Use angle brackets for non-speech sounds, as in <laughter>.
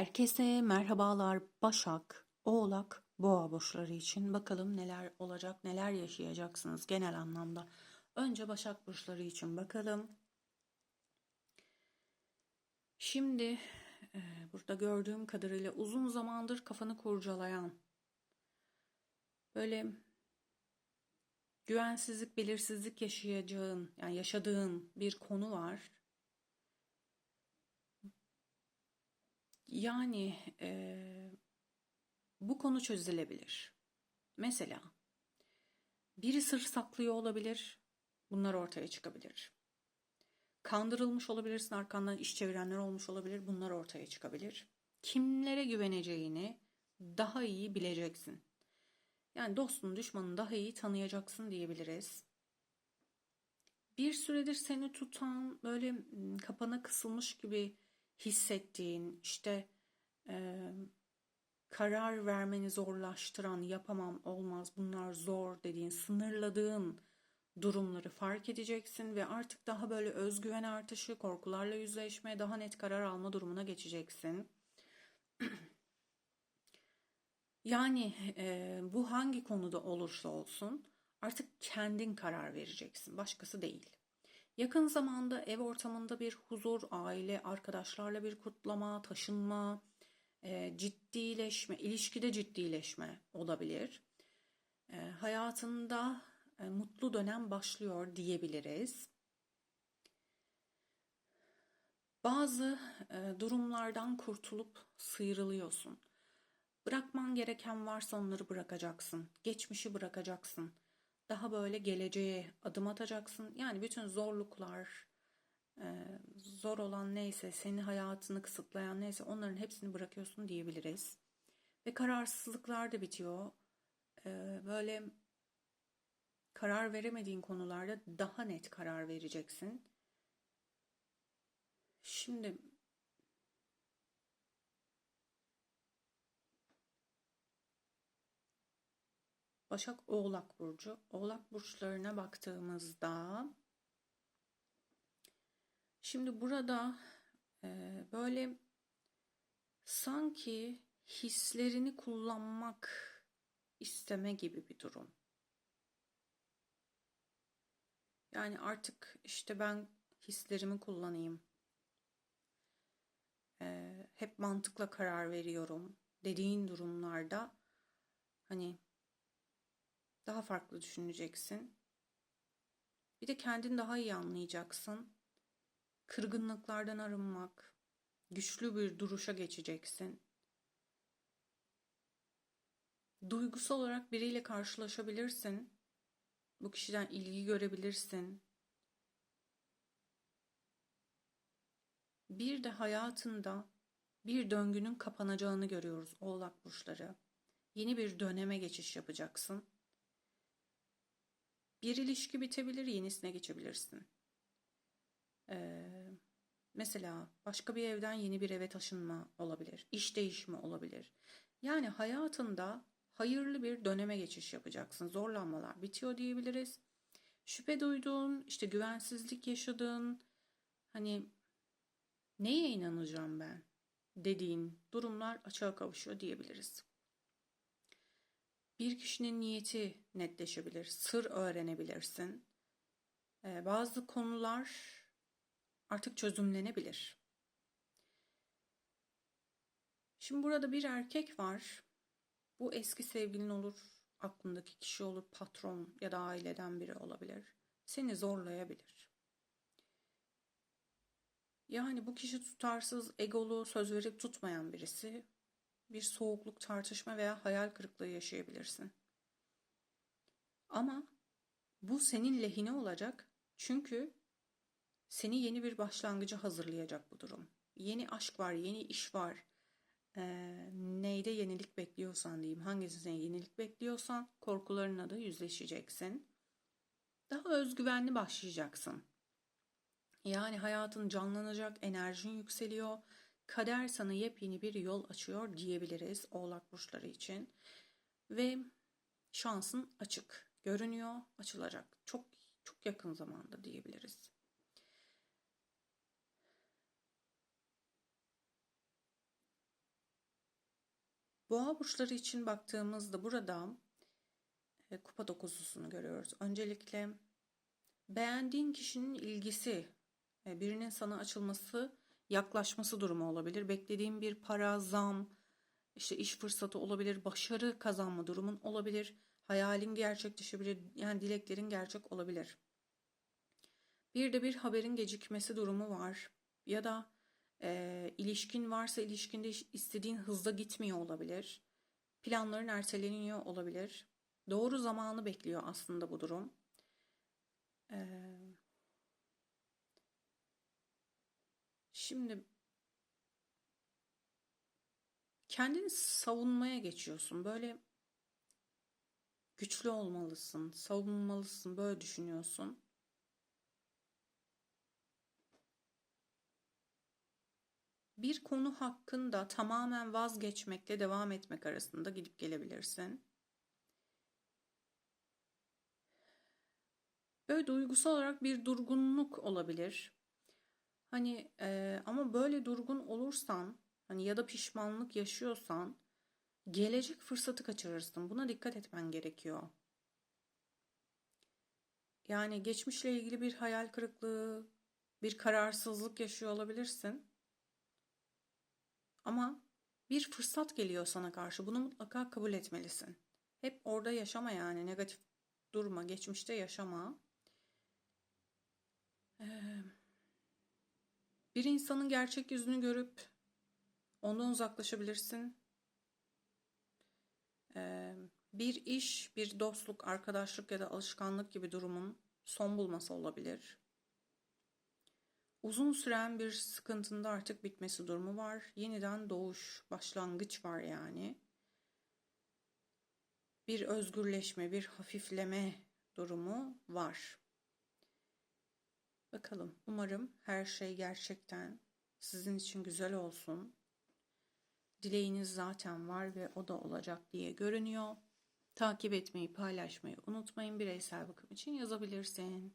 Herkese merhabalar Başak, Oğlak, Boğa burçları için. Bakalım neler olacak, neler yaşayacaksınız genel anlamda. Önce Başak burçları için bakalım. Şimdi e, burada gördüğüm kadarıyla uzun zamandır kafanı kurcalayan, böyle güvensizlik, belirsizlik yaşayacağın, yani yaşadığın bir konu var. Yani eee, bu konu çözülebilir. Mesela biri sır saklıyor olabilir. Bunlar ortaya çıkabilir. Kandırılmış olabilirsin, arkandan iş çevirenler olmuş olabilir. Bunlar ortaya çıkabilir. Kimlere güveneceğini daha iyi bileceksin. Yani dostunu, düşmanını daha iyi tanıyacaksın diyebiliriz. Bir süredir seni tutan böyle kapana kısılmış gibi hissettiğin işte e, karar vermeni zorlaştıran yapamam olmaz bunlar zor dediğin sınırladığın durumları fark edeceksin ve artık daha böyle özgüven artışı korkularla yüzleşme daha net karar alma durumuna geçeceksin. <clears throat> Yani e, bu hangi konuda olursa olsun artık kendin karar vereceksin başkası değil. Yakın zamanda ev ortamında bir huzur, aile, arkadaşlarla bir kutlama, taşınma, e, ciddileşme, ilişkide ciddileşme olabilir. E, hayatında e, mutlu dönem başlıyor diyebiliriz. Bazı e, durumlardan kurtulup sıyrılıyorsun. Bırakman gereken varsa onları bırakacaksın. Geçmişi bırakacaksın. Daha böyle geleceğe adım atacaksın. Yani bütün zorluklar, e, zor olan neyse, seni hayatını kısıtlayan neyse onların hepsini bırakıyorsun diyebiliriz. Ve kararsızlıklar da bitiyor. E, Böyle karar veremediğin konularda daha net karar vereceksin. Şimdi Başak Oğlak Burcu. Oğlak burçlarına baktığımızda şimdi burada e, böyle sanki hislerini kullanmak isteme gibi bir durum. Yani artık işte ben hislerimi kullanayım. E, hep mantıkla karar veriyorum dediğin durumlarda hani daha farklı düşüneceksin. Bir de kendini daha iyi anlayacaksın. Kırgınlıklardan arınmak, güçlü bir duruşa geçeceksin. Duygusal olarak biriyle karşılaşabilirsin. Bu kişiden ilgi görebilirsin. Bir de hayatında bir döngünün kapanacağını görüyoruz Oğlak burçları. Yeni bir döneme geçiş yapacaksın. Bir ilişki bitebilir, yenisine geçebilirsin. Ee, mesela başka bir evden yeni bir eve taşınma olabilir, iş değişimi olabilir. Yani hayatında hayırlı bir döneme geçiş yapacaksın. Zorlanmalar bitiyor diyebiliriz. Şüphe duyduğun, işte güvensizlik yaşadığın, hani neye inanacağım ben dediğin durumlar açığa kavuşuyor diyebiliriz. Bir kişinin niyeti netleşebilir, sır öğrenebilirsin. Ee, bazı konular artık çözümlenebilir. Şimdi burada bir erkek var. Bu eski sevgilin olur, aklındaki kişi olur, patron ya da aileden biri olabilir. Seni zorlayabilir. Yani bu kişi tutarsız, egolu, söz verip tutmayan birisi bir soğukluk, tartışma veya hayal kırıklığı yaşayabilirsin. Ama bu senin lehine olacak çünkü seni yeni bir başlangıcı hazırlayacak bu durum. Yeni aşk var, yeni iş var. Ee, neyde yenilik bekliyorsan diyeyim, hangisine yenilik bekliyorsan korkularına da yüzleşeceksin. Daha özgüvenli başlayacaksın. Yani hayatın canlanacak, enerjin yükseliyor kader sana yepyeni bir yol açıyor diyebiliriz Oğlak burçları için. Ve şansın açık görünüyor, açılacak. Çok çok yakın zamanda diyebiliriz. Boğa burçları için baktığımızda burada e, kupa dokuzlusunu görüyoruz. Öncelikle beğendiğin kişinin ilgisi, e, birinin sana açılması, yaklaşması durumu olabilir. Beklediğin bir para, zam, işte iş fırsatı olabilir, başarı kazanma durumun olabilir. Hayalin gerçekleşebilir, yani dileklerin gerçek olabilir. Bir de bir haberin gecikmesi durumu var. Ya da e, ilişkin varsa ilişkinde iş- istediğin hızda gitmiyor olabilir. Planların erteleniyor olabilir. Doğru zamanı bekliyor aslında bu durum. Ee, şimdi kendini savunmaya geçiyorsun. Böyle güçlü olmalısın, savunmalısın, böyle düşünüyorsun. Bir konu hakkında tamamen vazgeçmekle devam etmek arasında gidip gelebilirsin. Böyle duygusal olarak bir durgunluk olabilir. Hani e, ama böyle durgun olursan hani ya da pişmanlık yaşıyorsan gelecek fırsatı kaçırırsın. Buna dikkat etmen gerekiyor. Yani geçmişle ilgili bir hayal kırıklığı, bir kararsızlık yaşıyor olabilirsin. Ama bir fırsat geliyor sana karşı. Bunu mutlaka kabul etmelisin. Hep orada yaşama yani negatif durma, geçmişte yaşama. Ee, bir insanın gerçek yüzünü görüp ondan uzaklaşabilirsin. Ee, bir iş, bir dostluk, arkadaşlık ya da alışkanlık gibi durumun son bulması olabilir. Uzun süren bir sıkıntında artık bitmesi durumu var. Yeniden doğuş, başlangıç var yani. Bir özgürleşme, bir hafifleme durumu var. Bakalım. Umarım her şey gerçekten sizin için güzel olsun. Dileğiniz zaten var ve o da olacak diye görünüyor. Takip etmeyi, paylaşmayı unutmayın. Bireysel bakım için yazabilirsin.